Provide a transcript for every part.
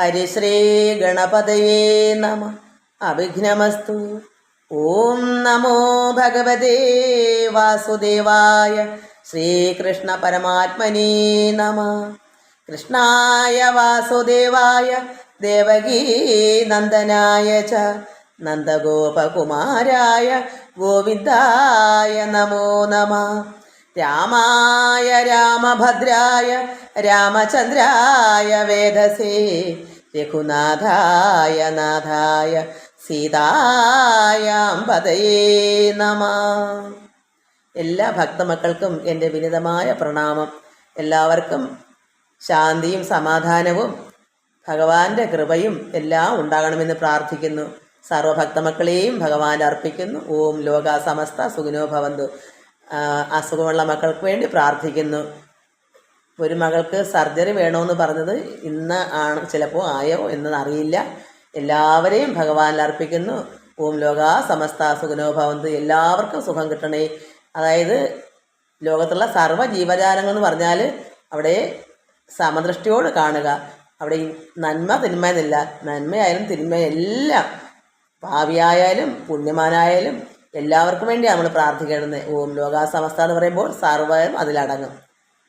ഹരിശ്രീ ഗണപതയേ നമ അവിഘ്നമസ്തു ഓം നമോ ഭഗവതേ വാസുദേവായ ശ്രീകൃഷ്ണ പരമാത്മനേ നമ കൃഷ്ണായ വാസുദേവായ ദേവകീ നന്ദനായ ച നന്ദഗോപകുമാരായ ഗോവിന്ദായ നമോ നമ രാമായ രാമഭദ്രായ രാമചന്ദ്രായ വേദസേ രഘുനാഥായ നാഥായ സീതായാമ്പതയേ നമ. എല്ലാ ഭക്തമക്കൾക്കും എന്റെ വിനിതമായ പ്രണാമം. എല്ലാവർക്കും ശാന്തിയും സമാധാനവും ഭഗവാന്റെ കൃപയും എല്ലാം ഉണ്ടാകണമെന്ന് പ്രാർത്ഥിക്കുന്നു. സർവഭക്തമക്കളെയും ഭഗവാൻ അർപ്പിക്കുന്നു. ഓം ലോക സമസ്ത സുഖിനോ ഭവന്തു. അസുഖമുള്ള മക്കൾക്ക് വേണ്ടി പ്രാർത്ഥിക്കുന്നു. ഒരു മകൾക്ക് സർജറി വേണമെന്ന് പറഞ്ഞത് ഇന്ന് ആണ് ചിലപ്പോൾ ആയോ എന്നറിയില്ല. എല്ലാവരെയും ഭഗവാനിൽ അർപ്പിക്കുന്നു. ഓം ലോക സമസ്ത സുഖനോ ഭവന്തു. എല്ലാവർക്കും സുഖം കിട്ടണേ. അതായത് ലോകത്തുള്ള സർവ ജീവജാലങ്ങൾ എന്ന് പറഞ്ഞാൽ അവിടെ സമദൃഷ്ടിയോട് കാണുക. അവിടെ നന്മ തിന്മ എന്നില്ല നന്മയായാലും തിന്മയെല്ലാം. ഭാവിയായാലും പുണ്യമാനായാലും എല്ലാവർക്കും വേണ്ടിയാണ് നമ്മൾ പ്രാർത്ഥിക്കേണ്ടത് ഓം ലോകാ സമസ്ത എന്ന് പറയുമ്പോൾ സർവം അതിലടങ്ങും.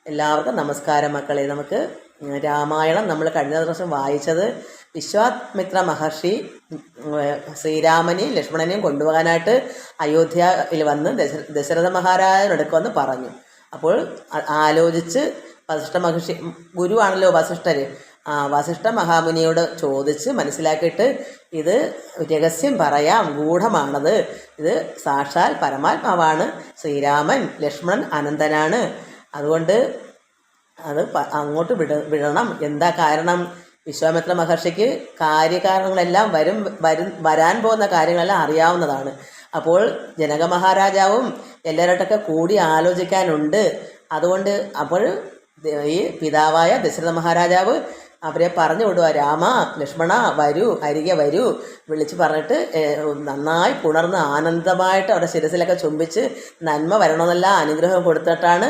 എല്ലാവർക്കും നമസ്കാരം മക്കളെ. നമുക്ക് രാമായണം നമ്മൾ കഴിഞ്ഞ ദിവസം വായിച്ചത് വിശ്വാമിത്ര മഹർഷി ശ്രീരാമനെയും ലക്ഷ്മണനെയും കൊണ്ടുപോകാനായിട്ട് അയോധ്യയിൽ വന്ന് ദശ ദശരഥ മഹാരാജനടുക്ക് വന്ന് പറഞ്ഞു. അപ്പോൾ ആലോചിച്ച് വസിഷ്ഠ മഹർഷി ഗുരുവാണല്ലോ വസിഷ്ഠര്. വസിഷ്ഠ മഹാമുനിയോട് ചോദിച്ച് മനസ്സിലാക്കിയിട്ട് ഇത് രഹസ്യം പറയാം ഗൂഢമാണത്. ഇത് സാക്ഷാൽ പരമാത്മാവാണ് ശ്രീരാമൻ ലക്ഷ്മണൻ അനന്തനാണ്. അതുകൊണ്ട് അത് അങ്ങോട്ട് വിട വിടണം. എന്താ കാരണം? വിശ്വാമിത്ര മഹർഷിക്ക് കാര്യകാരണങ്ങളെല്ലാം വരും വരും വരാൻ പോകുന്ന കാര്യങ്ങളെല്ലാം അറിയാവുന്നതാണ്. അപ്പോൾ ജനക മഹാരാജാവും എല്ലാവരോട്ടൊക്കെ കൂടി ആലോചിക്കാനുണ്ട്. അതുകൊണ്ട് അപ്പോൾ ഈ പിതാവായ ദശരഥ മഹാരാജാവ് അവരെ പറഞ്ഞു വിടുക രാമ ലക്ഷ്മണ വരൂ അരികെ വരൂ വിളിച്ച് പറഞ്ഞിട്ട് നന്നായി പുണർന്ന് ആനന്ദമായിട്ട് അവരുടെ ശിരസിലൊക്കെ ചുംബിച്ച് നന്മ വരണമെന്നല്ല അനുഗ്രഹം കൊടുത്തിട്ടാണ്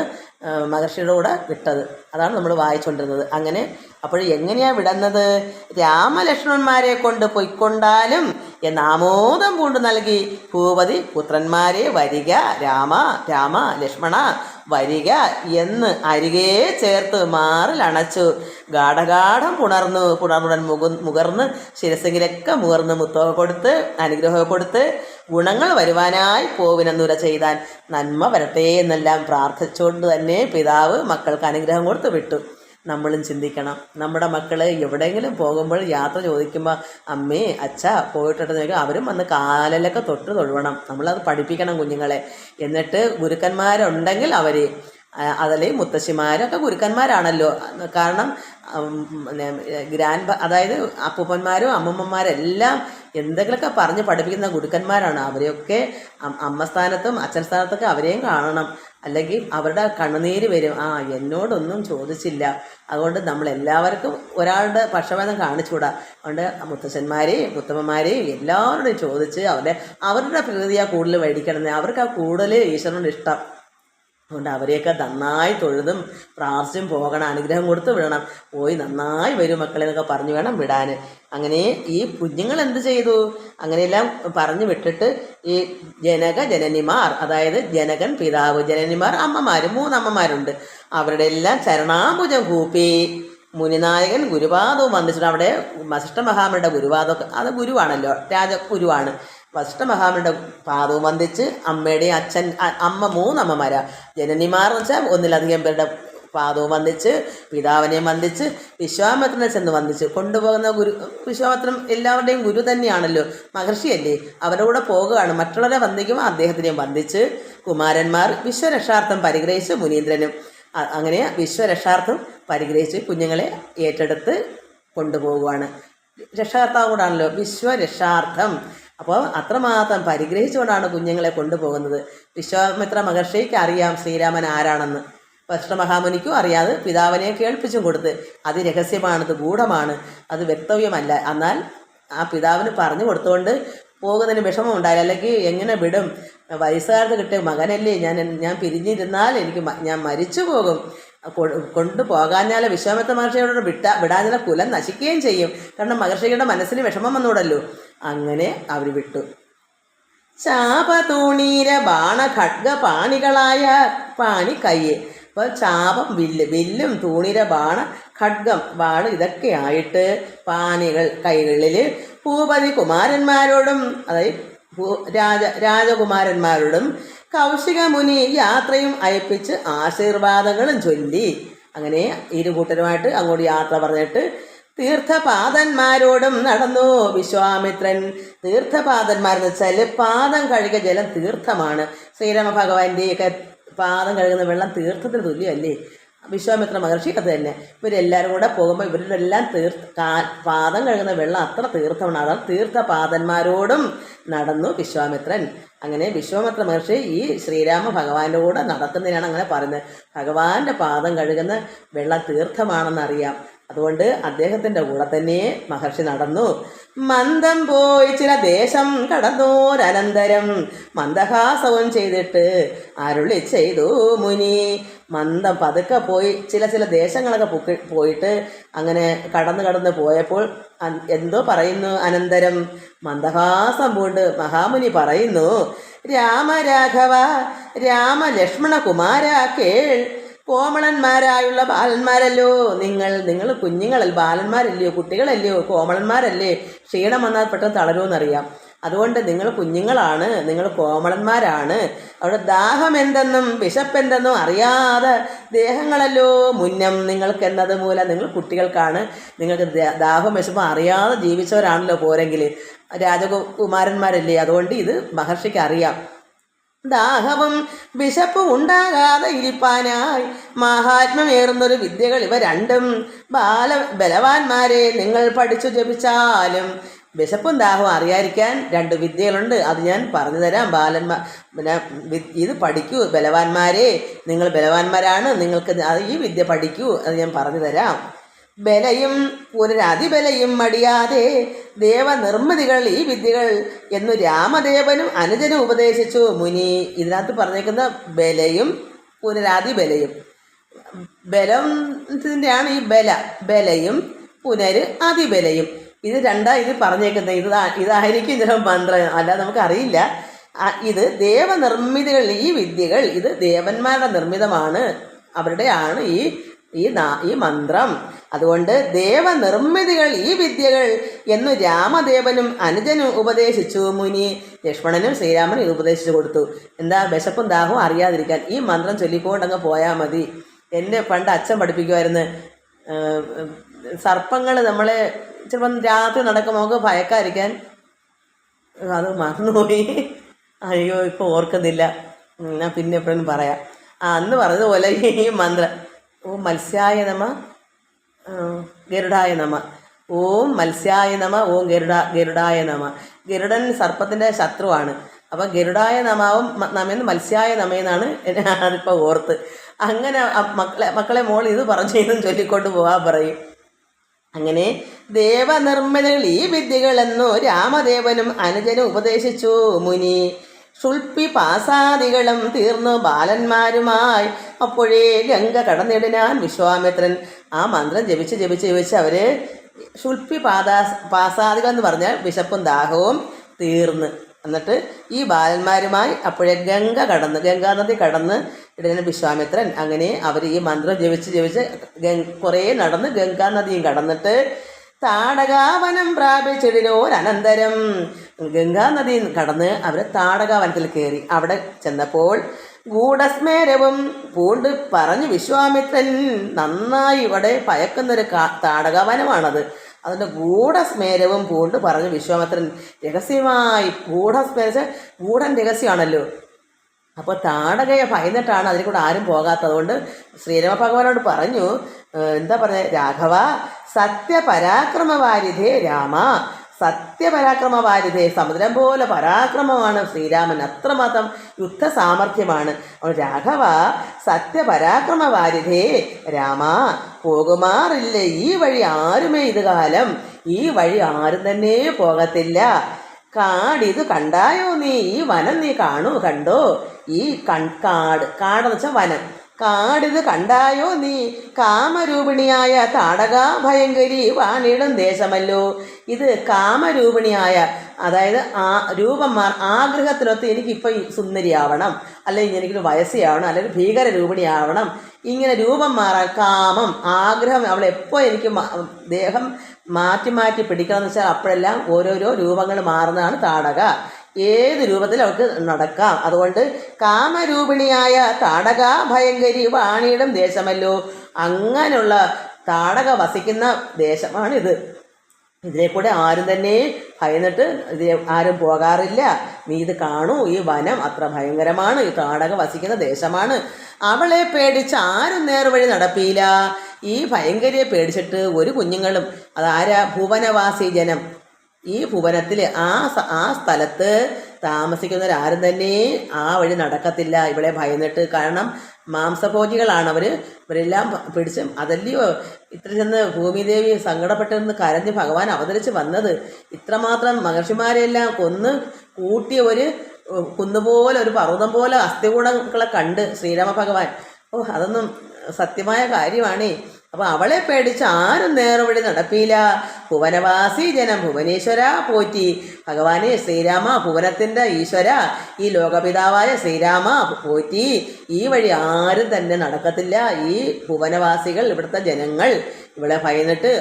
മഹർഷിയുടെ കൂടെ വിട്ടത്. അതാണ് നമ്മൾ വായിച്ചുകൊണ്ടിരുന്നത് അങ്ങനെ അപ്പോൾ എങ്ങനെയാണ് വിടുന്നത്? രാമലക്ഷ്മണന്മാരെ കൊണ്ട് പൊയ്ക്കൊണ്ടാലും ആമോദം പൂണ്ട് നൽകി. ഭൂപതി പുത്രന്മാരെ വരിക രാമ രാമ ലക്ഷ്മണ വരിക എന്ന് അരികെ ചേർത്ത് മാറിലണച്ചു ഗാഠഗാഠം പുണർന്നു പുണർ മുക മുകർന്ന് ശിരസെങ്കിലൊക്കെ മുകർന്ന് മുത്തൊക്കെ കൊടുത്ത് അനുഗ്രഹമൊക്കെ കൊടുത്ത് ഗുണങ്ങൾ വരുവാനായി പോവിനെന്നുര ചെയ്താൻ നന്മ വരട്ടെ എന്നെല്ലാം പ്രാർത്ഥിച്ചുകൊണ്ട് തന്നെ പിതാവ് മക്കൾക്ക് അനുഗ്രഹം കൊടുത്ത് വിട്ടു. നമ്മളും ചിന്തിക്കണം. നമ്മുടെ മക്കൾ എവിടെയെങ്കിലും പോകുമ്പോൾ യാത്ര ചോദിക്കുമ്പോൾ അമ്മേ അച്ഛ പോയിട്ടുണ്ടെന്ന് അവരും വന്ന് കാലിലൊക്കെ തൊട്ട് തൊഴുവണം. നമ്മളത് പഠിപ്പിക്കണം കുഞ്ഞുങ്ങളെ. എന്നിട്ട് ഗുരുക്കന്മാരുണ്ടെങ്കിൽ അവർ അതല്ലേ മുത്തശ്ശിമാരൊക്കെ ഗുരുക്കന്മാരാണല്ലോ. കാരണം ഗ്രാൻഡ് അതായത് അപ്പൂപ്പന്മാരും അമ്മമ്മമാരെല്ലാം എന്തെങ്കിലുമൊക്കെ പറഞ്ഞ് പഠിപ്പിക്കുന്ന ഗുരുക്കന്മാരാണ്. അവരെയൊക്കെ അമ്മ സ്ഥാനത്തും അച്ഛൻ സ്ഥാനത്തൊക്കെ അവരെയും കാണണം. അല്ലെങ്കിൽ അവരുടെ കണ്ണുനീര് വരും. ആ എന്നോടൊന്നും ചോദിച്ചില്ല. അതുകൊണ്ട് നമ്മൾ എല്ലാവർക്കും ഒരാളുടെ പക്ഷഭേദം കാണിച്ചുകൂടാ. അതുകൊണ്ട് മുത്തച്ഛന്മാരെയും മുത്തമ്മമാരെയും എല്ലാവരോടും ചോദിച്ച് അവരുടെ അവരുടെ പ്രകൃതിയാണ് കൂടുതൽ മേടിക്കണമെന്ന് അവർക്ക് ആ കൂടുതൽ ഈശ്വരനോട് ഇഷ്ടം. അതുകൊണ്ട് അവരെയൊക്കെ നന്നായി തൊഴുതും പ്രാർത്ഥിച്ചും പോകണം അനുഗ്രഹം കൊടുത്ത് വിടണം. പോയി നന്നായി വരും മക്കളെ എന്നൊക്കെ പറഞ്ഞു വേണം വിടാൻ അങ്ങനെ ഈ കുഞ്ഞുങ്ങൾ എന്ത് ചെയ്തു? അങ്ങനെയെല്ലാം പറഞ്ഞു വിട്ടിട്ട് ഈ ജനക ജനനിമാർ അതായത് ജനകൻ പിതാവ് ജനനിമാർ അമ്മമാർ മൂന്നമ്മമാരുണ്ട്. അവരുടെ എല്ലാം ചരണാഭുജം കൂപ്പി. മുനിനായകൻ ഗുരുവാദവും വന്നിട്ടുണ്ട്. അവിടെ വസിഷ്ഠ മഹാമയുടെ ഗുരുവാദമൊക്കെ അത് ഗുരുവാണല്ലോ രാജ ഗുരുവാണ്. വസിഷ്ഠ മഹാമയുടെ പാദവും വന്ദിച്ച് അമ്മയുടെയും അച്ഛൻ അമ്മ മൂന്നമ്മമാരാ. ജനനിമാർ എന്ന് വെച്ചാൽ ഒന്നിലധികം പേരുടെ പാദവും വന്ദിച്ച് പിതാവിനെയും വന്ദിച്ച് വിശ്വാമിത്രനെ ചെന്ന് വന്ദിച്ച്. കൊണ്ടുപോകുന്ന ഗുരു വിശ്വാമിത്രം എല്ലാവരുടെയും ഗുരു തന്നെയാണല്ലോ. മഹർഷിയല്ലേ? അവരുടെ കൂടെ പോകുകയാണ്. മറ്റുള്ളവരെ വന്ദിക്കുമ്പോൾ അദ്ദേഹത്തിനെയും വന്ദിച്ച് കുമാരന്മാർ വിശ്വരക്ഷാർത്ഥം പരിഗ്രഹിച്ച് മുനീന്ദ്രനും അങ്ങനെ വിശ്വരക്ഷാർത്ഥം പരിഗ്രഹിച്ച് കുഞ്ഞുങ്ങളെ ഏറ്റെടുത്ത് കൊണ്ടുപോകുവാണ്. രക്ഷാകർത്താവ് കൂടാണല്ലോ. വിശ്വരക്ഷാർത്ഥം. അപ്പോൾ അത്രമാത്രം പരിഗ്രഹിച്ചുകൊണ്ടാണ് കുഞ്ഞുങ്ങളെ കൊണ്ടുപോകുന്നത്. വിശ്വാമിത്ര മഹർഷിക്ക് അറിയാം ശ്രീരാമൻ ആരാണെന്ന്. വസിഷ്ഠ അറിയാതെ പിതാവിനെ കേൾപ്പിച്ചും കൊടുത്ത്. അത് രഹസ്യമാണത് ഗൂഢമാണ് അത് വ്യക്തവ്യമല്ല എന്നാൽ ആ പിതാവിന് പറഞ്ഞു കൊടുത്തുകൊണ്ട് പോകുന്നതിന് വിഷമം ഉണ്ടായില്ല അല്ലെങ്കിൽ എങ്ങനെ വിടും? വയസ്സുകാരത്ത് കിട്ടിയ മകനല്ലേ? ഞാൻ ഞാൻ പിരിഞ്ഞിരുന്നാൽ എനിക്ക് ഞാൻ മരിച്ചു പോകും കൊണ്ടുപോകാഞ്ഞാൽ വിശ്വാമിത്ര മഹർഷിയോട് വിട്ട വിടാഞ്ഞാൽ കുലം നശിക്കുകയും ചെയ്യും. കാരണം മഹർഷിയുടെ മനസ്സിന് വിഷമം വന്നൂടല്ലോ. അങ്ങനെ അവർ വിട്ടു. ചാപ ചാപതൂണീര ബാണ ഖഡ്ഗ പാണികളായ പാണി കയ്യ് അപ്പോൾ ചാപം വില്ല് വില്ലും തൂണിര ബാണ ഖഡ്ഗം വാൾ ഇതൊക്കെ ആയിട്ട് പാണികൾ കൈകളിൽ ഭൂപതി കുമാരന്മാരോടും അതായത് രാജ രാജകുമാരന്മാരോടും കൗശിക മുനി യാത്രയും അയപ്പിച്ച് ആശീർവാദങ്ങളും ചൊല്ലി. അങ്ങനെ ഇരുകൂട്ടരുമായിട്ട് അങ്ങോട്ട് യാത്ര പറഞ്ഞിട്ട് തീർത്ഥപാദന്മാരോടും നടന്നു. വിശ്വാമിത്രൻ തീർത്ഥപാദന്മാരെന്ന് വെച്ചാൽ പാദം കഴുകിയ ജലം തീർത്ഥമാണ്. ശ്രീരാമ ഭഗവാന്റെയൊക്കെ പാദം കഴുകുന്ന വെള്ളം തീർത്ഥത്തിന് തുല്യമല്ലേ? വിശ്വാമിത്ര മഹർഷി അത് തന്നെ. ഇവരെല്ലാവരും കൂടെ പോകുമ്പോൾ ഇവരുടെ എല്ലാം തീർത്ഥ കാ പാദം കഴുകുന്ന വെള്ളം അത്ര തീർത്ഥമാണ്. അതാണ് തീർത്ഥപാദന്മാരോടും നടന്നു വിശ്വാമിത്രൻ. അങ്ങനെ വിശ്വാമിത്ര മഹർഷി ഈ ശ്രീരാമ ഭഗവാന്റെ കൂടെ നടക്കുന്നതിനാണ് അങ്ങനെ പറയുന്നത്. ഭഗവാന്റെ പാദം കഴുകുന്ന വെള്ളം തീർത്ഥമാണെന്നറിയാം. അതുകൊണ്ട് അദ്ദേഹത്തിന്റെ കൂടെ തന്നെ മഹർഷി നടന്നു. മന്ദം പോയി ചില ദേശം കടന്നോരനന്തരം മന്ദഹാസവും ചെയ്തിട്ട് അരുളി ചെയ്തു മുനി. മന്ദം പതുക്കെ പോയി ചില ചില ദേശങ്ങളൊക്കെ പൊക്കി പോയിട്ട് അങ്ങനെ കടന്ന് കടന്ന് പോയപ്പോൾ എന്തോ പറയുന്നു അനന്തരം. മന്ദഹാസം പൂണ്ട് മഹാമുനി പറയുന്നു രാമരാഘവ രാമലക്ഷ്മണ കുമാര കേൾ കോമളന്മാരായുള്ള ബാലന്മാരല്ലോ നിങ്ങൾ. നിങ്ങൾ കുഞ്ഞുങ്ങളിൽ ബാലന്മാരല്ലയോ? കുട്ടികളല്ലയോ? കോമളന്മാരല്ലേ? ക്ഷീണം വന്നാൽ പെട്ടെന്ന് തളരുമെന്നറിയാം. അതുകൊണ്ട് നിങ്ങൾ കുഞ്ഞുങ്ങളാണ്. നിങ്ങൾ കോമളന്മാരാണ്. അവിടെ ദാഹം എന്തെന്നും വിശപ്പെന്തെന്നും അറിയാതെ ദേഹങ്ങളല്ലോ മുന്നം നിങ്ങൾക്ക് എന്നത് മൂലം നിങ്ങൾ കുട്ടികൾക്കാണ്. നിങ്ങൾക്ക് ദാഹം വിശപ്പും അറിയാതെ ജീവിച്ചവരാണല്ലോ പോരെങ്കിൽ. രാജകുമാരന്മാരല്ലേ? അതുകൊണ്ട് ഇത് മഹർഷിക്ക് അറിയാം. ദാഹവും വിശപ്പും ഉണ്ടാകാതെ ഇരിപ്പാനായി. മഹാത്മ്യമേറുന്നൊരു വിദ്യകൾ ഇവ രണ്ടും. ബാല ബലവാന്മാരെ നിങ്ങൾ പഠിച്ചു ജപിച്ചാലും വിശപ്പും ദാഹവും അറിയാതിരിക്കാൻ രണ്ട് വിദ്യകളുണ്ട്. അത് ഞാൻ പറഞ്ഞു തരാം. ബാലന്മാർ പിന്നെ ഇത് പഠിക്കൂ. ബലവാന്മാരെ നിങ്ങൾ ബലവാന്മാരാണ്. നിങ്ങൾക്ക് ഈ വിദ്യ പഠിക്കൂ. അത് ഞാൻ പറഞ്ഞു തരാം. ബലയും പുനരതിബലയും മടിയാതെ ദേവനിർമ്മിതികൾ ഈ വിദ്യകൾ എന്നു രാമദേവനും അനുജനും ഉപദേശിച്ചു. മുനി ഇതിനകത്ത് പറഞ്ഞേക്കുന്ന ബലയും പുനരാതിബലയും ബലത്തിന്റെയാണ് ഈ ബല ബലയും പുനര് അതിബലയും ഇത് രണ്ടാ ഇത് പറഞ്ഞേക്കുന്നത്. ഇത് ഇതായിരിക്കും ഇതിന് മന്ത്രം. അല്ലാതെ നമുക്കറിയില്ല. ഇത് ദേവനിർമ്മിതികൾ ഈ വിദ്യകൾ ഇത് ദേവന്മാരുടെ നിർമ്മിതമാണ്. അവരുടെയാണ് ഈ ഈ ഈ മന്ത്രം. അതുകൊണ്ട് ദേവനിർമ്മിതികൾ ഈ വിദ്യകൾ എന്നു രാമദേവനും അനുജനും ഉപദേശിച്ചു മുനി. ലക്ഷ്മണനും ശ്രീരാമനും ഉപദേശിച്ചു കൊടുത്തു. എന്താ? വിശപ്പും ദാഹവും അറിയാതിരിക്കാൻ ഈ മന്ത്രം ചൊല്ലിക്കൊണ്ട് അങ്ങ് പോയാൽ മതി. എന്റെ പണ്ട് അച്ഛൻ പഠിപ്പിക്കുമായിരുന്നു സർപ്പങ്ങൾ നമ്മളെ ചിലപ്പം രാത്രി നടക്കുമ്പോൾ നമുക്ക് ഭയക്കാതിരിക്കാൻ. അത് മറന്നുപോയി. അയ്യോ ഇപ്പോൾ ഓർക്കുന്നില്ല. ഞാൻ പിന്നെ എപ്പോഴും പറയാം. ആ അന്ന് പറഞ്ഞതുപോലെ ഈ മന്ത്രം. ഓം മത്സ്യായ നമ ഗരുഡായ നമ. ഓം മത്സ്യായ നമ ഓം ഗരുഡ ഗരുഡായ നമ. ഗരുഡൻ സർപ്പത്തിന്റെ ശത്രുവാണ്. അപ്പം ഗരുഡായ നമാവും നമയെന്ന് മത്സ്യായ നമയെന്നാണ് ഞാനിപ്പോൾ ഓർത്ത്. അങ്ങനെ മക്കളെ മക്കളെ മോൾ ഇത് പറഞ്ഞു ഇതും ചൊല്ലിക്കൊണ്ട് പോകാൻ പറയും. അങ്ങനെ ദേവനിർമ്മിതകൾ ഈ വിദ്യകളെന്നു രാമദേവനും അനുജനും ഉപദേശിച്ചു മുനി. ഷുൽപ്പി പാസാദികളും തീർന്നു ബാലന്മാരുമായി. അപ്പോഴേ ഗംഗ കടന്നിടിനാൻ വിശ്വാമിത്രൻ. ആ മന്ത്രം ജപിച്ച് ജപിച്ച് ജപിച്ച് അവർ ഷുൽപ്പി പാദാ പാസാദികൾ എന്ന് പറഞ്ഞാൽ വിശപ്പും ദാഹവും തീർന്ന്. എന്നിട്ട് ഈ ബാലന്മാരുമായി അപ്പോഴേ ഗംഗ കടന്ന് ഗംഗാ നദി കടന്ന് ഇടന വിശ്വാമിത്രൻ. അങ്ങനെ അവർ ഈ മന്ത്രം ജപിച്ച് ജപിച്ച് കുറേ നടന്ന് ഗംഗാ നദിയും കടന്നിട്ട് താടകാവനം പ്രാപിച്ചിടിനോരനന്തരം ഗംഗാ നദി കടന്ന് അവർ താടകാവനത്തിൽ കയറി അവിടെ ചെന്നപ്പോൾ ഗൂഢസ്മേരവും പൂണ്ട് പറഞ്ഞു വിശ്വാമിത്രൻ നന്നായി ഇവിടെ പയക്കുന്നൊരു കാ- താടകാവനമാണത്. അതിന്റെ ഗൂഢസ്മേരവും പൂണ്ട് പറഞ്ഞു വിശ്വാമിത്രൻ രഹസ്യമായി ഗൂഢസ്മേര ഗൂഢൻ രഹസ്യമാണല്ലോ. അപ്പോൾ താടകയെ ഭയന്നിട്ടാണ് അതിൽ കൂടെ ആരും പോകാത്തതുകൊണ്ട് ശ്രീരാമ ഭഗവാനോട് പറഞ്ഞു എന്താ പറഞ്ഞത് രാഘവ സത്യപരാക്രമവാരിധേ രാമ. സത്യപരാക്രമവാരിധേ സമുദ്രം പോലെ പരാക്രമമാണ് ശ്രീരാമൻ. അത്രമാത്രം യുദ്ധ സാമർഥ്യമാണ് രാഘവ സത്യപരാക്രമവാരിധേ രാമ പോകുമാറില്ല. ഈ വഴി ആരുമേ ഇത് കാലം ഈ വഴി ആരും തന്നെ പോകത്തില്ല. കാടിത് കണ്ടായോ നീ? ഈ വനം നീ കാണൂ കണ്ടോ? ഈ കൺ കാട് കാടെന്ന് വെച്ചാൽ വനം. കാടിത് കണ്ടായോ നീ? കാമരൂപിണിയായ താടക ഭയങ്കരി വാണിടും ദേശമല്ലോ. ഇത് കാമരൂപിണിയായ അതായത് ആ രൂപം മാർ ആഗ്രഹത്തിനൊത്ത് എനിക്കിപ്പോൾ സുന്ദരിയാവണം അല്ലെങ്കിൽ എനിക്കൊരു വയസ്സിയാവണം അല്ലെങ്കിൽ ഭീകര രൂപിണിയാവണം ഇങ്ങനെ രൂപം മാറാൻ കാമം ആഗ്രഹം അവൾ എപ്പോൾ എനിക്ക് ദേഹം മാറ്റി മാറ്റി പിടിക്കണം എന്ന് വെച്ചാൽ അപ്പോഴെല്ലാം ഓരോരോ രൂപങ്ങൾ മാറുന്നതാണ് താടക. ഏത് രൂപത്തിൽ അവൾക്ക് നടക്കാം? അതുകൊണ്ട് കാമരൂപിണിയായ താടക ഭയങ്കരി വാണിയിടം ദേശമല്ലോ. അങ്ങനെയുള്ള താടക വസിക്കുന്ന ദേശമാണിത്. ഇതിലെ കൂടെ ആരും തന്നെ ഭയന്നിട്ട് ഇതിലെ ആരും പോകാറില്ല. നീ ഇത് കാണൂ ഈ വനം അത്ര ഭയങ്കരമാണ്. ഈ താടക വസിക്കുന്ന ദേശമാണ്. അവളെ പേടിച്ച് ആരും നേർവഴി നടപ്പിയില്ല. ഈ ഭയങ്കരിയെ പേടിച്ചിട്ട് ഒരു കുഞ്ഞുങ്ങളും അതാരാ ഭുവനവാസി ജനം ഈ ഭുവനത്തിൽ ആ ആ സ്ഥലത്ത് താമസിക്കുന്നവരാരും തന്നെ ആ വഴി നടക്കത്തില്ല. ഇവിടെ ഭയന്നിട്ട് കാരണം മാംസഭോജികളാണ് അവർ ഇവരെല്ലാം പിടിച്ച് അതല്ലയോ? ഇത്ര ചെന്ന് ഭൂമിദേവി സങ്കടപ്പെട്ടിരുന്ന് കരഞ്ഞ് ഭഗവാൻ അവതരിച്ച് വന്നത്. ഇത്രമാത്രം മഹർഷിമാരെല്ലാം കൊന്ന് കൂട്ടിയ ഒരു കുന്നുപോലെ ഒരു പർവതം പോലെ അസ്ഥികൂടങ്ങളെ കണ്ട് ശ്രീരാമ ഭഗവാൻ ഓ അതൊന്നും സത്യമായ കാര്യമാണേ. അപ്പൊ അവളെ പേടിച്ച് ആരും നേർവഴി നടപ്പിയില്ല ഭുവനവാസി ജനം ഭുവനേശ്വര പോറ്റി. ഭഗവാനെ ശ്രീരാമ ഭുവനത്തിന്റെ ഈശ്വര. ഈ ലോകപിതാവായ ശ്രീരാമ പോറ്റി. ഈ വഴി ആരും തന്നെ നടക്കത്തില്ല. ഈ ഭുവനവാസികൾ ഇവിടുത്തെ ജനങ്ങൾ ഇവിടെ ഭയന്നിട്ട്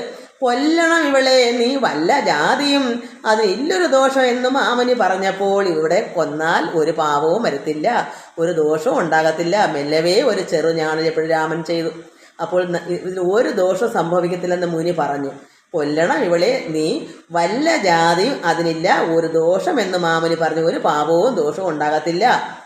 കൊല്ലണം ഇവളെ നീ വല്ല ജാതിയും. അത് ഇല്ലൊരു ദോഷം എന്നും മാമനി പറഞ്ഞപ്പോൾ ഇവിടെ കൊന്നാൽ ഒരു പാപവും വരത്തില്ല. ഒരു ദോഷവും ഉണ്ടാകത്തില്ല. മെല്ലവേ ഒരു ചെറു എപ്പോഴും രാമൻ ചെയ്തു. അപ്പോൾ ഇതിൽ ഒരു ദോഷം സംഭവിക്കത്തില്ലെന്ന് മുനി പറഞ്ഞു. കൊല്ലണം ഇവളെ നീ വല്ല ജാതിയും അതിനില്ല ഒരു ദോഷം എന്ന് മാമനി പറഞ്ഞു. ഒരു പാപവും ദോഷവും ഉണ്ടാകത്തില്ല.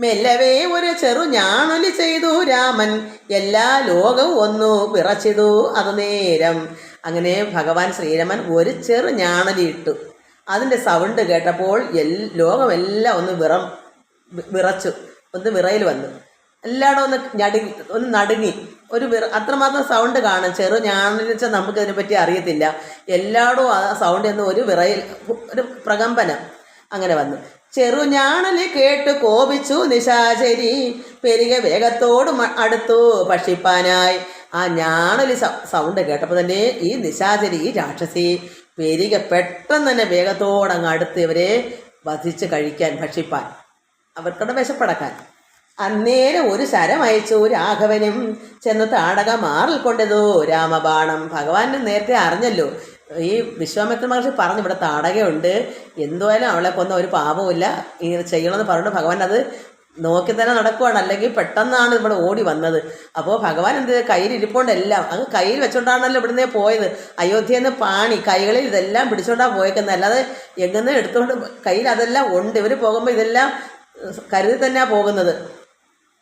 മെല്ലവേ ഒരു ചെറു ഞാണൊലി ചെയ്തു രാമൻ. എല്ലാ ലോകവും ഒന്നു പിറച്ചിതു അത് നേരം. അങ്ങനെ ഭഗവാൻ ശ്രീരമൻ ഒരു ചെറു ഞാണലി ഇട്ടു. അതിന്റെ സൗണ്ട് കേട്ടപ്പോൾ എൽ ലോകമെല്ലാം ഒന്ന് വിറം വിറച്ചു. ഒന്ന് വിറയിൽ വന്നു. എല്ലായിടും ഒന്ന് ഞടുങ്ങി ഒന്ന് നടുങ്ങി. ഒരു വിറ അത്രമാത്രം സൗണ്ട് കാണും. ചെറു ഞാണെന്ന് വെച്ചാൽ നമുക്ക് പറ്റി അറിയത്തില്ല. എല്ലായിടവും ആ സൗണ്ട് എന്ന് ഒരു വിറയിൽ ഒരു പ്രകമ്പനം അങ്ങനെ വന്നു. ചെറു ഞാണലി കേട്ട് കോപിച്ചു നിശാചരി പെരുകെ വേഗത്തോട് അടുത്തു പക്ഷിപ്പാനായി. ആ ഞാണലി സൗണ്ട് കേട്ടപ്പോൾ തന്നെ ഈ നിശാചരി ഈ രാക്ഷസി പെരുകെ പെട്ടെന്ന് തന്നെ വേഗത്തോടങ്ങ് അടുത്ത് ഇവരെ വധിച്ച് കഴിക്കാൻ ഭക്ഷിപ്പാൻ അവർക്കവിടെ വിശപ്പടക്കാൻ. അന്നേരം ഒരു ശരം അയച്ചു രാഘവനും. ചെന്ന് താടക മാറിൽ കൊണ്ടതോ രാമബാണം. ഭഗവാൻ നേരത്തെ അറിഞ്ഞല്ലോ. ഈ വിശ്വാമിത്ര മഹർഷി പറഞ്ഞു ഇവിടെ താടകയുണ്ട്. എന്തുവായാലും അവളെ കൊന്ന ഒരു പാപമില്ല ഇങ്ങനെ ചെയ്യണമെന്ന് പറഞ്ഞു ഭഗവാൻ അത് നോക്കി തന്നെ നടക്കുവാണ്. അല്ലെങ്കിൽ പെട്ടെന്നാണ് ഇവിടെ ഓടി വന്നത്. അപ്പോൾ ഭഗവാൻ എന്ത് കയ്യിൽ ഇരിപ്പുണ്ടെല്ലാം അങ്ങ് കയ്യിൽ വെച്ചോണ്ടാണല്ലോ ഇവിടുന്നേ പോയത്. അയോധ്യയിൽ നിന്ന് പാണി കൈകളിൽ ഇതെല്ലാം പിടിച്ചോണ്ടാണ് പോയേക്കുന്നത് അല്ലാതെ എങ്ങനെ എടുത്തുകൊണ്ട് കയ്യിൽ അതെല്ലാം ഉണ്ട്. ഇവർ പോകുമ്പോൾ ഇതെല്ലാം കരുതി തന്നെയാണ് പോകുന്നത്.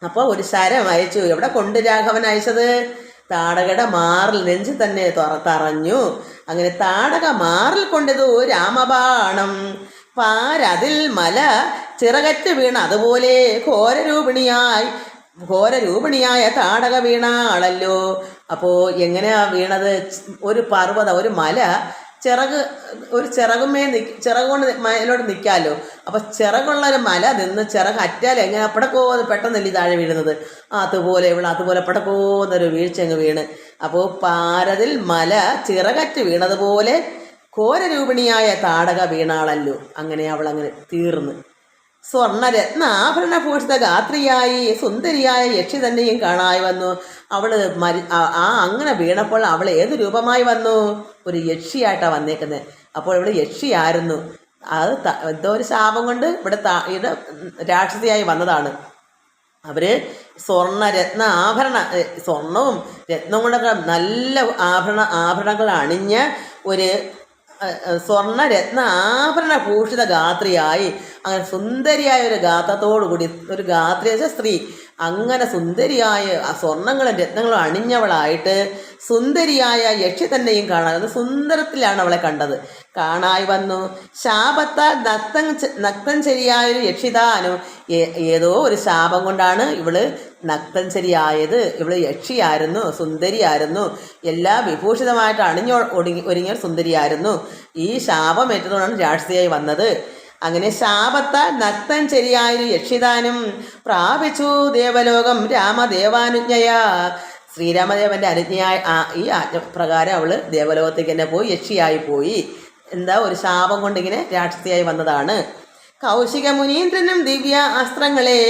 അപ്പോൾ ഒരു ശരം അയച്ചു. എവിടെ കൊണ്ട് രാഘവൻ അയച്ചത്? താടകയുടെ മാറിൽ നെഞ്ച് തന്നെ തുറത്തറഞ്ഞു തറഞ്ഞു. അങ്ങനെ താടക മാറിൽ കൊണ്ടത് രാമബാണം. പാരതിൽ മല ചിറകറ്റ് വീണ അതുപോലെ ഘോരരൂപിണിയായി ഘോരരൂപിണിയായ താടക വീണാളല്ലോ അപ്പോൾ എങ്ങനെയാ വീണത്? ഒരു പർവത ഒരു മല ചിറക് ഒരു ചിറകുമേ നിക്ക് ചിറക് കൊണ്ട് മലയിലോട്ട് നിൽക്കാമല്ലോ അപ്പം ചിറകുള്ള ഒരു മല നിന്ന് ചിറക് അറ്റാൽ എങ്ങനെ പടക്കോന്ന് പെട്ടെന്നല്ലേ താഴെ വീഴുന്നത്. അതുപോലെ ഇവിടെ അതുപോലെ പടക്കോന്നൊരു വീഴ്ച അങ്ങ് വീണ്. അപ്പോൾ പാരതിൽ മല ചിറകറ്റ് വീണതുപോലെ ഘോരരൂപിണിയായ താടക വീണാളല്ലോ. അങ്ങനെ അവൾ തീർന്ന്. സ്വർണരത്ന ആഭരണഭൂഷിത ഗാത്രിയായി സുന്ദരിയായ യക്ഷി തന്നെയും കാണായി വന്നു. അവൾ മരി ആ- അങ്ങനെ വീണപ്പോൾ അവൾ ഏത് രൂപമായി വന്നു? ഒരു യക്ഷിയായിട്ടാണ് വന്നേക്കുന്നത്. അപ്പോൾ ഇവിടെ യക്ഷിയായിരുന്നു അത് എന്തോ ഒരു ശാപം കൊണ്ട് ഇവിടെ താ ഇത് രാക്ഷസിയായി വന്നതാണ്. അവർ സ്വർണ രത്ന ആഭരണ സ്വർണവും രത്നവും കൊണ്ടൊക്കെ നല്ല ആഭരണ ആഭരണങ്ങൾ അണിഞ്ഞ് ഒരു സ്വർണ രത്ന ആഭരണ ഭൂഷിത ഗാത്രിയായി അങ്ങനെ സുന്ദരിയായ ഒരു ഗാത്രത്തോടു കൂടി ഒരു ഗാത്രി സ്ത്രീ അങ്ങനെ സുന്ദരിയായ ആ സ്വർണങ്ങളും രത്നങ്ങളും അണിഞ്ഞവളായിട്ട് സുന്ദരിയായ യക്ഷി തന്നെയും അത് സുന്ദരത്തിലാണ് അവളെ കണ്ടത്. കാണായി വന്നു. ശാപത്താൽ നക്തം നക്തം ശരിയായൊരു യക്ഷിതാനു. ഏതോ ഒരു ശാപം കൊണ്ടാണ് ഇവൾ നക്തം ശരിയായത് ഇവൾ യക്ഷിയായിരുന്നു സുന്ദരിയായിരുന്നു. എല്ലാ വിഭൂഷിതമായിട്ട് അണിഞ്ഞോ ഒടുങ്ങി ഒരുങ്ങിയ ഒരു സുന്ദരിയായിരുന്നു. ഈ ശാപം ഏറ്റതുകൊണ്ടാണ് രാഷ്ട്രീയായി വന്നത്. അങ്ങനെ ശാപത്താൽ നക്തൻ ശരിയായൊരു യക്ഷിതാനും പ്രാപിച്ചു ദേവലോകം രാമദേവാനുജ്ഞയ. ശ്രീരാമദേവന്റെ അനുജ്ഞയായ ഈ ആജ്ഞ പ്രകാരം അവൾ ദേവലോകത്തേക്ക് തന്നെ പോയി യക്ഷിയായി പോയി. എന്താ ഒരു ശാപം കൊണ്ടിങ്ങനെ രാക്ഷസിയായി വന്നതാണ്. കൗശിക മുനീന്ദ്രനും ദിവ്യ അസ്ത്രങ്ങളെ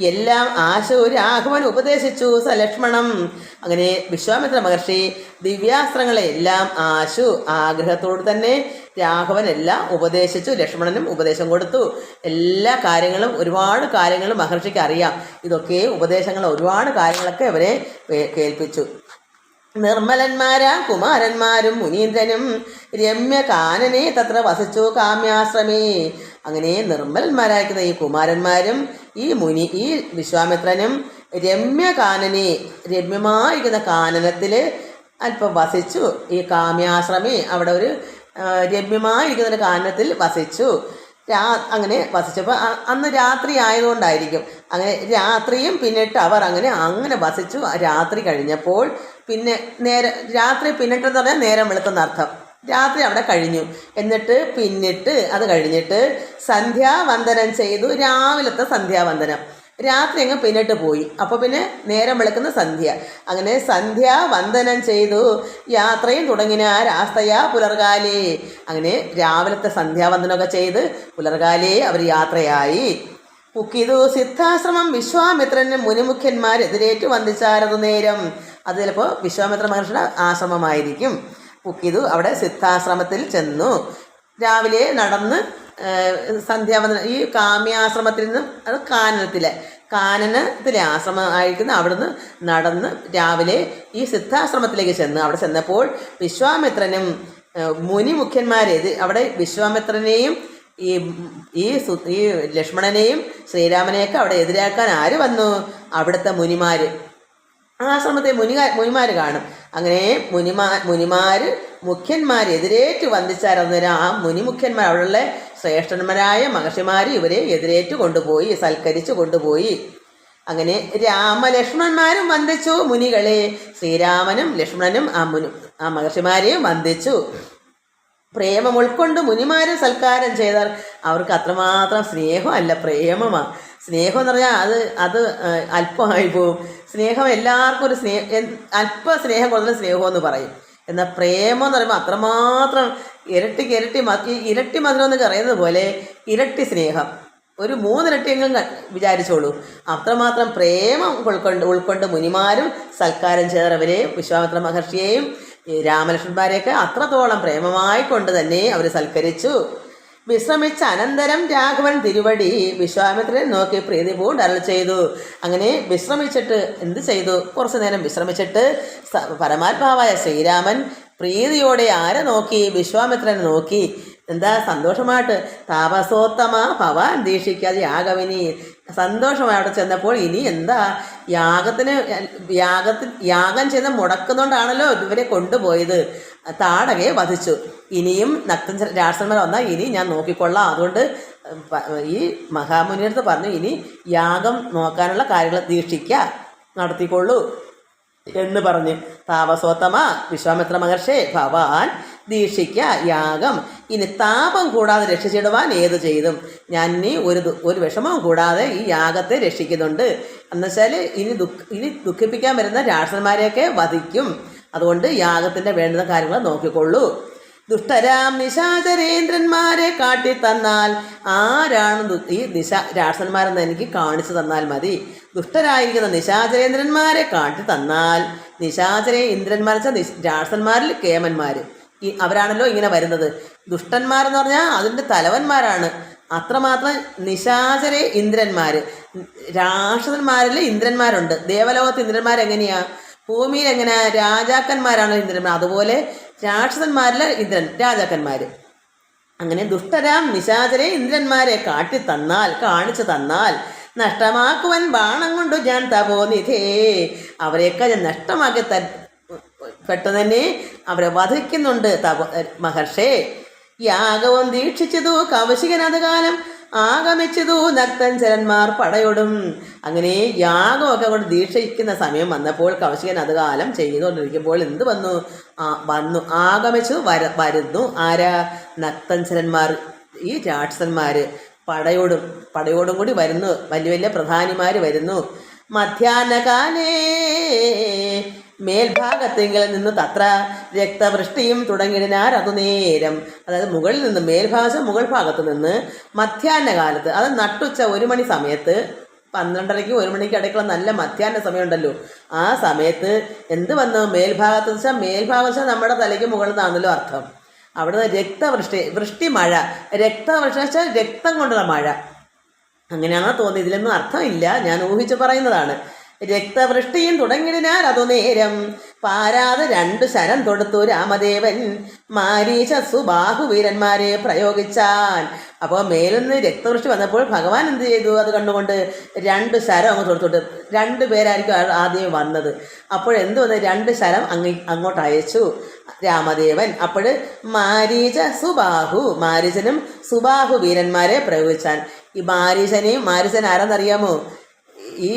എല്ലാം ആശു രാഘവൻ ഉപദേശിച്ചു. സലക്ഷ്മണം അങ്ങനെ വിശ്വാമിത്ര മഹർഷി ദിവ്യാസ്ത്രങ്ങളെ എല്ലാം ആശു ആഗ്രഹത്തോട് തന്നെ രാഘവൻ എല്ലാം ഉപദേശിച്ചു. ലക്ഷ്മണനും ഉപദേശം കൊടുത്തു. എല്ലാ കാര്യങ്ങളും ഒരുപാട് കാര്യങ്ങളും മഹർഷിക്ക് അറിയാം. ഇതൊക്കെ ഉപദേശങ്ങൾ ഒരുപാട് കാര്യങ്ങളൊക്കെ അവരെ കേൾപ്പിച്ചു. നിർമ്മലന്മാരാ കുമാരന്മാരും മുനീന്ദ്രനും. രമ്യ കാനനെ തത്ര വസിച്ചു കാമ്യാശ്രമേ. അങ്ങനെ നിർമ്മലന്മാരായിരിക്കുന്ന ഈ കുമാരന്മാരും ഈ മുനി ഈ വിശ്വാമിത്രനും രമ്യ കാനനെ രമ്യമായിരിക്കുന്ന കാനനത്തിൽ അല്പം വസിച്ചു ഈ കാമ്യാശ്രമേ. അവിടെ ഒരു രമ്യമായിരിക്കുന്ന ഒരു കാനനത്തിൽ വസിച്ചു. രാ അങ്ങനെ വസിച്ചപ്പോൾ അന്ന് രാത്രി ആയതുകൊണ്ടായിരിക്കും. അങ്ങനെ രാത്രിയും പിന്നിട്ട് അവർ അങ്ങനെ അങ്ങനെ വസിച്ചു. രാത്രി കഴിഞ്ഞപ്പോൾ പിന്നെ നേരെ രാത്രി പിന്നിട്ടെന്ന് പറഞ്ഞാൽ നേരം വെളുക്കുന്ന അർത്ഥം. രാത്രി അവിടെ കഴിഞ്ഞു. എന്നിട്ട് പിന്നിട്ട് അത് കഴിഞ്ഞിട്ട് സന്ധ്യാവന്ദനം ചെയ്തു. രാവിലത്തെ സന്ധ്യാവന്ദനം രാത്രി അങ്ങ് പിന്നിട്ട് പോയി. അപ്പോൾ പിന്നെ നേരം വെളുക്കുന്ന സന്ധ്യ. അങ്ങനെ സന്ധ്യാവന്ദനം ചെയ്തു. യാത്രയും തുടങ്ങിന. രാസ്തയാ പുലർകാലേ. അങ്ങനെ രാവിലത്തെ സന്ധ്യാവന്ദനമൊക്കെ ചെയ്ത് പുലർകാലേ അവർ യാത്രയായി. പുക്കിതു സിദ്ധാശ്രമം വിശ്വാമിത്രനും മുനിമുഖ്യന്മാരെതിരേറ്റു വന്ദിച്ചാരതു നേരം. അത് ചിലപ്പോൾ വിശ്വാമിത്ര മഹർഷിയുടെ ആശ്രമമായിരിക്കും. പുക്കിതു അവിടെ സിദ്ധാശ്രമത്തിൽ ചെന്നു. രാവിലെ നടന്ന് സന്ധ്യാവന്ദന ഈ കാമ്യാശ്രമത്തിൽ നിന്നും അത് കാനനത്തിലെ കാനനത്തിലെ ആശ്രമം ആയിരിക്കുന്ന. അവിടുന്ന് നടന്ന് രാവിലെ ഈ സിദ്ധാശ്രമത്തിലേക്ക് ചെന്ന്. അവിടെ ചെന്നപ്പോൾ വിശ്വാമിത്രനും മുനിമുഖ്യന്മാരേത് അവിടെ വിശ്വാമിത്രനെയും ഈ ഈ ഈ ലക്ഷ്മണനെയും ശ്രീരാമനെയൊക്കെ അവിടെ എതിരാക്കാൻ ആര് വന്നു? അവിടുത്തെ മുനിമാര്. ആശ്രമത്തെ മുനി മുനിമാർ കാണും. അങ്ങനെ മുനിമാ മുനിമാർ മുഖ്യന്മാർ എതിരേറ്റ് വന്ദിച്ചായിരുന്നേരം ആ മുനിമുഖ്യന്മാർ അവിടെയുള്ള ശ്രേഷ്ഠന്മാരായ മഹർഷിമാർ ഇവരെ എതിരേറ്റ് കൊണ്ടുപോയി സൽക്കരിച്ച് കൊണ്ടുപോയി. അങ്ങനെ രാമലക്ഷ്മണന്മാരും വന്ദിച്ചു മുനികളെ. ശ്രീരാമനും ലക്ഷ്മണനും ആ മുനി ആ മഹർഷിമാരെയും വന്ദിച്ചു. പ്രേമം ഉൾക്കൊണ്ട് മുനിമാരെ സൽക്കാരം ചെയ്താൽ അവർക്ക് അത്രമാത്രം സ്നേഹമല്ല പ്രേമമാണ് സ്നേഹം എന്ന് പറഞ്ഞാൽ അത് അത് അല്പമായി പോവും സ്നേഹം എല്ലാവർക്കും ഒരു സ്നേഹ അല്പ സ്നേഹം കൂടുതൽ സ്നേഹമെന്ന് പറയും. എന്നാൽ പ്രേമം എന്ന് പറയുമ്പോൾ അത്രമാത്രം ഇരട്ടി ഇരട്ടി ഇരട്ടി മധുരം എന്നൊക്കെ അറിയുന്നത് പോലെ ഇരട്ടി സ്നേഹം. ഒരു മൂന്നിരട്ടിയെങ്കിലും വിചാരിച്ചോളൂ. അത്രമാത്രം പ്രേമം ഉൾക്കൊണ്ട് ഉൾക്കൊണ്ട് മുനിമാരും സൽക്കാരം ചെയ്തവരെയും വിശ്വാമിത്ര മഹർഷിയെയും ഈ രാമലക്ഷ്മണന്മാരെയൊക്കെ അത്രത്തോളം പ്രേമമായി കൊണ്ട് തന്നെ അവർ സൽക്കരിച്ചു. വിശ്രമിച്ച അനന്തരം രാഘവൻ തിരുവടി വിശ്വാമിത്രനെ നോക്കി പ്രീതി പൂണ്ട് അരൾ ചെയ്തു. അങ്ങനെ വിശ്രമിച്ചിട്ട് എന്ത് ചെയ്തു? കുറച്ചു നേരം വിശ്രമിച്ചിട്ട് പരമാത്മാവായ ശ്രീരാമൻ പ്രീതിയോടെ ആരെ നോക്കി? വിശ്വാമിത്രനെ നോക്കി. എന്താ സന്തോഷമായിട്ട്? താപസോത്തമ ഭവാൻ ദീക്ഷിക്കാതെ യാഗവിനി സന്തോഷമായി അവിടെ ചെന്നപ്പോൾ ഇനി എന്താ? യാഗത്തിന് യാഗത്തിൽ യാഗം ചെയ്ത് മുടക്കുന്നോണ്ടാണല്ലോ ഇവരെ കൊണ്ടുപോയത്. താടകയെ വധിച്ചു. ഇനിയും നക്തൻ രാഷ്ട്രന്മാർ വന്നാൽ ഇനി ഞാൻ നോക്കിക്കൊള്ളാം. അതുകൊണ്ട് ഈ മഹാമുനിയടുത്ത് പറഞ്ഞു ഇനി യാഗം നോക്കാനുള്ള കാര്യങ്ങൾ ദീക്ഷിക്കുക നടത്തിക്കൊള്ളൂ എന്ന് പറഞ്ഞു. താപസോത്തമ വിശ്വാമിത്ര മഹർഷേ ഭവാൻ ദീക്ഷിക്ക യാഗം. ഇനി താപം കൂടാതെ രക്ഷിച്ചിടുവാൻ ഏത് ചെയ്തും? ഞാൻ ഇനി ഒരു ഒരു വിഷമവും കൂടാതെ ഈ യാഗത്തെ രക്ഷിക്കുന്നുണ്ട്. എന്നുവെച്ചാൽ ഇനി ദുഃഖ ഇനി ദുഃഖിപ്പിക്കാൻ വരുന്ന രാക്ഷസന്മാരെയൊക്കെ വധിക്കും. അതുകൊണ്ട് യാഗത്തിന്റെ വേണ്ടുന്ന കാര്യങ്ങൾ നോക്കിക്കൊള്ളൂ. ദുഷ്ടരാം നിശാചരേന്ദ്രന്മാരെ കാട്ടി തന്നാൽ ആരാണ് ഈ നിശ രാക്ഷസന്മാരെന്ന് എനിക്ക് കാണിച്ചു തന്നാൽ മതി. ദുഷ്ടരായിരിക്കുന്ന നിശാചരേന്ദ്രന്മാരെ കാട്ടി തന്നാൽ നിശാചരേ ഇന്ദ്രന്മാർ വെച്ചാൽ രാക്ഷസന്മാരിൽ കേമന്മാർ ഈ അവരാണല്ലോ ഇങ്ങനെ വരുന്നത്. ദുഷ്ടന്മാരെന്ന് പറഞ്ഞാൽ അതിന്റെ തലവന്മാരാണ്. അത്രമാത്രം നിശാചരെ ഇന്ദ്രന്മാർ രാക്ഷസന്മാരിൽ ഇന്ദ്രന്മാരുണ്ട്. ദേവലോകത്ത് ഇന്ദ്രന്മാരെങ്ങനെയാ? ഭൂമിയിൽ എങ്ങനെയാ രാജാക്കന്മാരാണ് ഇന്ദ്രന്മാർ? അതുപോലെ രാക്ഷസന്മാരിൽ ഇന്ദ്രൻ രാജാക്കന്മാർ അങ്ങനെ ദുഷ്ടരാം നിശാചരെ ഇന്ദ്രന്മാരെ കാട്ടി തന്നാൽ കാണിച്ചു തന്നാൽ നഷ്ടമാക്കുവാൻ ബാണം കൊണ്ടു ഞാൻ തപോനിധേ. അവരെയൊക്കെ ഞാൻ നഷ്ടമാക്കി ത പെട്ടെന്ന് അവരെ വധിക്കുന്നുണ്ട് തപ മഹർഷേ. യാഗവും ദീക്ഷിച്ചതു കൗശികനത് കാലം ആഗമിച്ചതു നക്തഞ്ചരന്മാർ പടയൊടും. അങ്ങനെ യാഗമൊക്കെ അവിടെ ദീക്ഷിക്കുന്ന സമയം വന്നപ്പോൾ കൗശികൻ അത് കാലം ചെയ്തുകൊണ്ടിരിക്കുമ്പോൾ എന്ത് വന്നു? വന്നു. ആഗമിച്ചു വര വരുന്നു. ആരാ? നക്തഞ്ചരന്മാർ ഈ രാക്ഷസന്മാർ പടയോടും പടയോടും കൂടി വരുന്നു. വലിയ വലിയ പ്രധാനിമാർ വരുന്നു. മധ്യാഹ്നകാലേ മേൽഭാഗത്തെങ്കിൽ നിന്ന് തത്ര രക്തവൃഷ്ടിയും തുടങ്ങിയതിനാൽ അതു നേരം. അതായത് മുകളിൽ നിന്ന് മേൽഭാഗം മുകൾ ഭാഗത്ത് നിന്ന് മധ്യാഹ്ന കാലത്ത് അത് നട്ടുച്ച ഒരു മണി സമയത്ത് പന്ത്രണ്ടരയ്ക്ക് ഒരു മണിക്ക് ഇടയ്ക്കുള്ള നല്ല മധ്യാഹ്ന സമയമുണ്ടല്ലോ. ആ സമയത്ത് എന്ത് വന്നു? മേൽഭാഗത്ത് വെച്ചാൽ മേൽഭാഗം വെച്ചാൽ നമ്മുടെ തലയ്ക്ക് മുകളിൽ നിന്നാണല്ലോ അർത്ഥം. അവിടുന്ന് രക്തവൃഷ്ടി വൃഷ്ടി മഴ. രക്തവൃഷ്ടി വെച്ചാൽ രക്തം കൊണ്ടുള്ള മഴ. അങ്ങനെയാണോ തോന്നി ഇതിലൊന്നും അർത്ഥമില്ല. ഞാൻ ഊഹിച്ച് പറയുന്നതാണ്. രക്തവൃഷ്ടിയും തുടങ്ങിയതിനാൽ അതു നേരം. പാരാതെ രണ്ടു ശരം തൊടുത്തു രാമദേവൻ. മാരീച സുബാഹുവീരന്മാരെ പ്രയോഗിച്ചാൽ അപ്പോൾ മേലൊന്ന് രക്തവൃഷ്ടി വന്നപ്പോൾ ഭഗവാൻ എന്ത് ചെയ്തു? അത് കണ്ടുകൊണ്ട് രണ്ട് ശരം അങ്ങ് തൊടുത്തോട്ട് രണ്ട് പേരായിരിക്കും ആദ്യം വന്നത്. അപ്പോൾ എന്ത് വന്നു? രണ്ട് ശരം അങ്ങ് അങ്ങോട്ട് അയച്ചു രാമദേവൻ. അപ്പോൾ മാരീച സുബാഹു മാരീചനും സുബാഹു വീരന്മാരെ പ്രയോഗിച്ചാൽ ഈ മാരീചനെയും മാരീചൻ ആരാന്നറിയാമോ? ഈ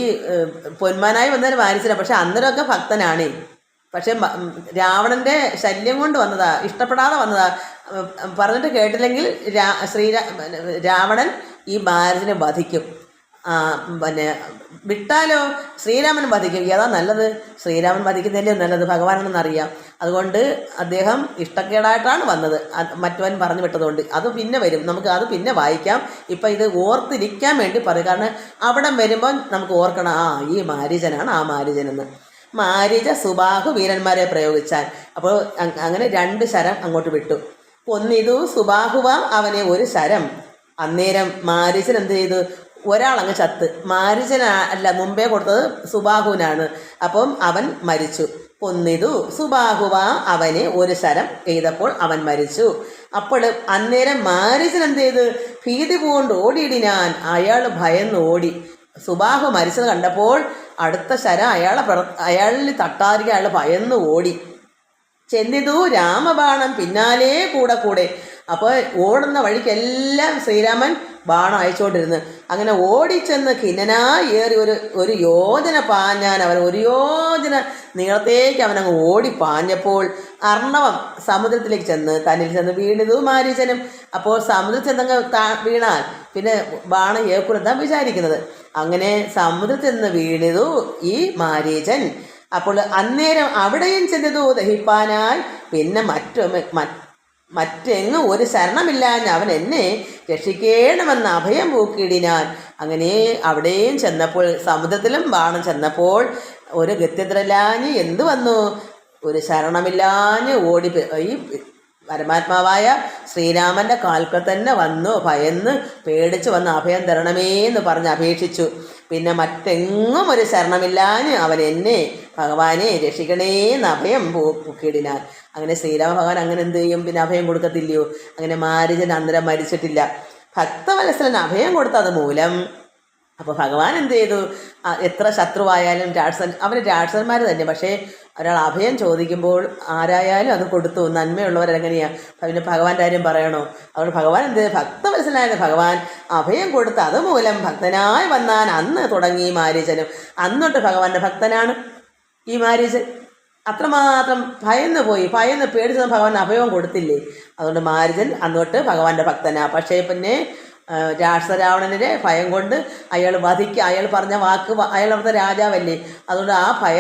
പൊന്മാനായി വന്നതിന് വാരിച്ചില്ല. പക്ഷെ അന്നേരമൊക്കെ ഭക്തനാണ്. പക്ഷെ രാവണന്റെ ശല്യം കൊണ്ട് വന്നതാ ഇഷ്ടപ്പെടാതെ വന്നതാ. പറഞ്ഞിട്ട് കേട്ടില്ലെങ്കിൽ ശ്രീരാ രാവണൻ ഈ ഭാരതിനെ വധിക്കും. പിന്നെ വിട്ടാലോ? ശ്രീരാമൻ വധിക്കും. ഏതാ നല്ലത്? ശ്രീരാമൻ വധിക്കുന്നതല്ലേ നല്ലത്? അറിയാം അതുകൊണ്ട് അദ്ദേഹം ഇഷ്ടക്കേടായിട്ടാണ് വന്നത്. മറ്റവൻ പറഞ്ഞു വിട്ടതുകൊണ്ട്. അത് പിന്നെ വരും. നമുക്ക് അത് പിന്നെ വായിക്കാം. ഇപ്പം ഇത് ഓർത്തിരിക്കാൻ വേണ്ടി പറയും. കാരണം അവിടെ വരുമ്പോൾ നമുക്ക് ഓർക്കണം. ആ ഈ മാരീജനാണ് ആ മാരീജനെന്ന്. മാരീജ സുബാഹു വീരന്മാരെ പ്രയോഗിച്ചാൽ. അപ്പോൾ അങ്ങനെ രണ്ട് ശരം അങ്ങോട്ട് വിട്ടു. ഒന്നിതു സുബാഹുവ അവനെ ഒരു ശരം. അന്നേരം മാരീജൻ എന്ത് ചെയ്തു? ഒരാളങ്ങ് ചത്ത്. മാരിജനാ അല്ല മുമ്പേ കൊടുത്തത് സുബാഹുവിനാണ്. അപ്പം അവൻ മരിച്ചു. കൊന്നിതു സുബാഹുവ അവനെ ഒരു ശരം എയ്തപ്പോൾ അവൻ മരിച്ചു. അപ്പോൾ അന്നേരം മാരിച്ചൻ എന്ത് ചെയ്ത്? ഭീതി പൂണ്ട് ഓടിയിടിനാൻ അയാൾ ഭയന്ന് ഓടി. സുബാഹു മരിച്ചത് കണ്ടപ്പോൾ അടുത്ത ശരം അയാളെ പ്ര അയാളിൽ തട്ടാതിരിക്കാൻ അയാൾ ഭയന്ന് ഓടി. ചെന്നിതു രാമബാണം പിന്നാലെ കൂടെ കൂടെ. അപ്പോൾ ഓടുന്ന വഴിക്കെല്ലാം ശ്രീരാമൻ ബാണം അയച്ചുകൊണ്ടിരുന്നു അങ്ങനെ ഓടിച്ചെന്ന് കിന്നനായി ഏറി ഒരു ഒരു യോജന പാഞ്ഞാൻ അവൻ ഒരു യോജന നീളത്തേക്ക് അവനങ്ങ് ഓടി പാഞ്ഞപ്പോൾ അർണവം സമുദ്രത്തിലേക്ക് ചെന്ന് തന്നിൽ ചെന്ന് വീണിതു മാരീചനും. അപ്പോൾ സമുദ്രത്തിൽ ചെന്നങ്ങ് താ വീണാൽ പിന്നെ ബാണം ഏക്കുറെന്താ വിചാരിക്കുന്നത്. അങ്ങനെ സമുദ്രത്തിൽ നിന്ന് വീണിതു ഈ മാരീചൻ. അപ്പോൾ അന്നേരം അവിടെയും ചെന്നതു ദഹിപ്പാനായി. പിന്നെ മറ്റു മറ്റെങ്ങും ഒരു ശരണമില്ലാഞ്ഞ അവൻ എന്നെ രക്ഷിക്കണമെന്ന് അഭയം പൂക്കിയിടിനാൻ അങ്ങനെ അവിടെയും ചെന്നപ്പോൾ സമുദ്രത്തിലും ബാണം ചെന്നപ്പോൾ ഒരു ഗത്യദ്രലാഞ്ഞ് എന്ത് വന്നു? ഒരു ശരണമില്ലാഞ്ഞ് ഓടി ഈ പരമാത്മാവായ ശ്രീരാമന്റെ കാൽക്കൽ തന്നെ വന്നു ഭയന്ന് പേടിച്ച് വന്ന് അഭയം തരണമേ എന്ന് പറഞ്ഞ് അപേക്ഷിച്ചു. പിന്നെ മറ്റെങ്ങും ഒരു ശരണമില്ലാന്ന് അവൻ എന്നെ ഭഗവാനെ രക്ഷിക്കണേ എന്ന് അഭയം പൊക്കിയിടിനാൻ. അങ്ങനെ ശ്രീരാമ ഭഗവാൻ അങ്ങനെ എന്ത് ചെയ്യും? പിന്നെ അഭയം കൊടുക്കത്തില്ലയോ? അങ്ങനെ മാരിജൻ അന്തരം മരിച്ചിട്ടില്ല. ഭക്തവത്സലൻ അഭയം കൊടുത്തത് മൂലം അപ്പോൾ ഭഗവാൻ എന്ത് ചെയ്തു? എത്ര ശത്രുവായാലും രാക്ഷസൻ അവന് രാക്ഷസന്മാർ തന്നെ പക്ഷേ ഒരാൾ അഭയം ചോദിക്കുമ്പോൾ ആരായാലും അത് കൊടുത്തു നന്മയുള്ളവരെങ്ങനെയാണ് പിന്നെ ഭഗവാന്റെ കാര്യം പറയണോ? അതുകൊണ്ട് ഭഗവാൻ എന്ത് ഭക്ത മനസ്സിലായത് ഭഗവാൻ അഭയം കൊടുത്ത് അതുമൂലം ഭക്തനായി വന്നാൻ അന്ന് തുടങ്ങി മാരീചനും അന്നൊട്ട് ഭഗവാന്റെ ഭക്തനാണ് ഈ മാരീചൻ അത്രമാത്രം ഭയന്ന് പോയി ഭയന്ന് പേടിച്ച് ഭഗവാൻ അഭയവും കൊടുത്തില്ലേ? അതുകൊണ്ട് മാരിജൻ അന്നോട്ട് ഭഗവാന്റെ ഭക്തനാ. പക്ഷേ പിന്നെ രാക്ഷസരാവണനെ ഭയം കൊണ്ട് അയാൾ വധിക്കുക അയാൾ പറഞ്ഞ വാക്ക് അയാൾ അവിടുത്തെ രാജാവല്ലേ? അതുകൊണ്ട് ആ ഭയ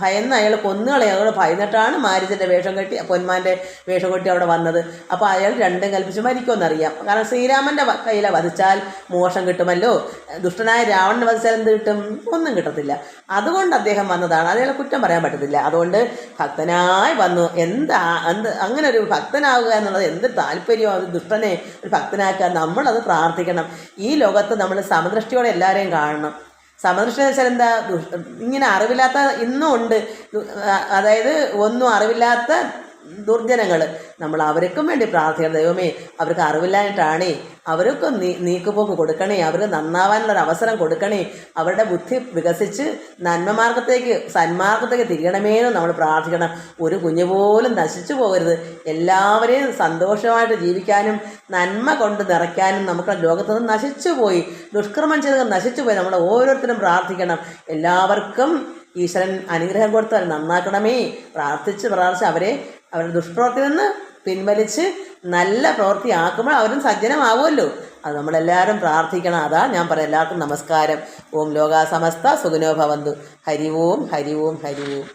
ഭയന്ന് അയാൾ കൊന്നുകളെ അയാൾ ഭയന്നിട്ടാണ് മാരുജന്റെ വേഷം കെട്ടി പൊന്മാന്റെ വേഷം കെട്ടി അവിടെ വന്നത്. അപ്പോൾ അയാൾ രണ്ടും കൽപ്പിച്ച് മരിക്കുമെന്നറിയാം. കാരണം ശ്രീരാമന്റെ കയ്യിലെ വധിച്ചാൽ മോശം കിട്ടുമല്ലോ? ദുഷ്ടനായ രാവണനെ വധിച്ചാൽ എന്ത് കിട്ടും? ഒന്നും കിട്ടത്തില്ല. അതുകൊണ്ട് അദ്ദേഹം വന്നതാണ്. അയാളെ കുറ്റം പറയാൻ പറ്റത്തില്ല. അതുകൊണ്ട് ഭക്തനായി വന്നു. എന്താ എന്ത് അങ്ങനെ ഒരു ഭക്തനാവുക എന്നുള്ളത് എന്ത് താല്പര്യമോ അത് ദുഷ്ടനെ ഒരു ഭക്തനാക്കുക നമ്മളത് പ്രാർത്ഥിക്കണം. ഈ ലോകത്ത് നമ്മൾ സമദൃഷ്ടിയോടെ എല്ലാവരെയും കാണണം. സമദൃഷ്ടി വെച്ചാൽ എന്താ ഇങ്ങനെ അറിവില്ലാത്ത ഇന്നും ഉണ്ട്. അതായത് ഒന്നും അറിവില്ലാത്ത ദുർജനങ്ങൾ നമ്മൾ അവർക്കും വേണ്ടി പ്രാർത്ഥിക്കണം. ദൈവമേ അവർക്ക് അറിവില്ലായിട്ടാണേ അവർക്ക് നീ നീക്കുപോക്ക് കൊടുക്കണേ അവർക്ക് നന്നാവാനുള്ള ഒരു അവസരം കൊടുക്കണേ. അവരുടെ ബുദ്ധി വികസിച്ച് നന്മമാർഗത്തേക്ക് സന്മാർഗത്തേക്ക് തിരിയണമേന്ന് നമ്മൾ പ്രാർത്ഥിക്കണം. ഒരു കുഞ്ഞു പോലും നശിച്ചു പോകരുത്. എല്ലാവരെയും സന്തോഷമായിട്ട് ജീവിക്കാനും നന്മ കൊണ്ട് നിറയ്ക്കാനും നമുക്ക് ലോകത്ത് നിന്ന് നശിച്ചു പോയി. ദുഷ്കർമ്മം ചെയ്ത് നശിച്ചു പോയി. നമ്മൾ ഓരോരുത്തരും പ്രാർത്ഥിക്കണം. എല്ലാവർക്കും ഈശ്വരൻ അനുഗ്രഹം കൊടുത്താൽ നന്നാക്കണമേ. പ്രാർത്ഥിച്ച് പ്രാർത്ഥിച്ച് അവരെ അവരുടെ ദുഷ്പ്രവൃത്തി നിന്ന് പിൻവലിച്ച് നല്ല പ്രവൃത്തിയാക്കുമ്പോൾ അവരും സജ്ജനമാവുമല്ലോ. അത് നമ്മളെല്ലാവരും പ്രാർത്ഥിക്കണം. അതാ ഞാൻ പറയാം എല്ലാവർക്കും നമസ്കാരം. ഓം ലോകാസമസ്ത സുഖനോഭവന്തു ഹരി ഓം ഹരി ഓം ഹരി ഓം.